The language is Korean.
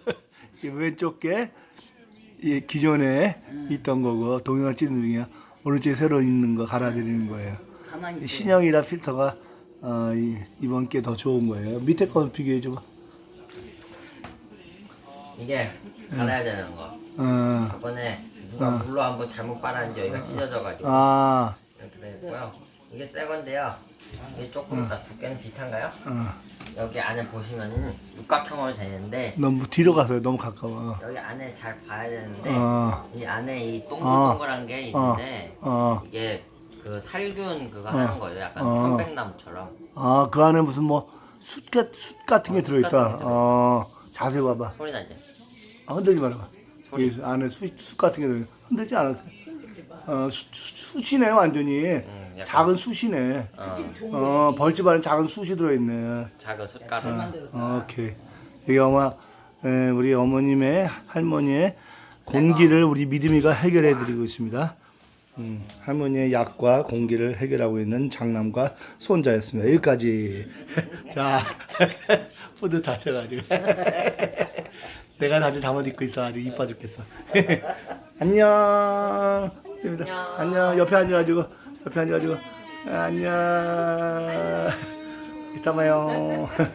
이 왼쪽 게이 기존에 있던 거고 동영상 찍는 중이야. 오른쪽에 새로 있는 거 갈아드리는 거예요. 가만히 있어. 신형이라 필터가 어, 이, 이번 게 더 좋은 거예요. 밑에 거 비교해 줘봐. 이게 갈아야 되는 거. 어, 저번에 누가 물로 한번 잘못 빨았는지 여기가 찢어져가지고 아, 이렇게 되고요. 이게 새 건데요. 이게 조금 더 두께는 비슷한가요? 어. 여기 안에 보시면은 육각형으로 되는데 너무 뒤로 가서요. 너무 가까워. 여기 안에 잘 봐야 되는데 어, 이 안에 이 동글동글한 게 있는데 어. 이게 그 살균 그거 하는 거예요. 약간 어. 편백나무처럼. 아, 그 안에 무슨 뭐 숯, 같- 숯 같은 게 어, 숯 들어있다. 같은 게 들어있어. 어, 자세히 봐봐. 소리 나지? 아, 흔들지 말아봐. 소리. 여기 안에 숯, 숯 같은 게 들어있어. 흔들지 않아도 돼. 어, 숯, 숯, 숯이네, 완전히. 음, 약간 작은 숯이네. 어, 어, 벌집 안에 작은 숯이 들어있네. 작은 숯가루. 어, 오케이. 여기 어마, 에, 우리 어머님의 할머니의 공기를 우리 믿음이가 해결해 드리고 있습니다. 음, 할머니의 약과 공기를 해결하고 있는 장남과 손자였습니다. 여기까지. 자, 뿌듯하셔가지고. 내가 아주 잠옷 입고 있어 아주 이뻐 죽겠어. 안녕. 안녕. 안녕. 옆에 앉아가지고 옆에 앉아가지고 안녕. 이따 봐요.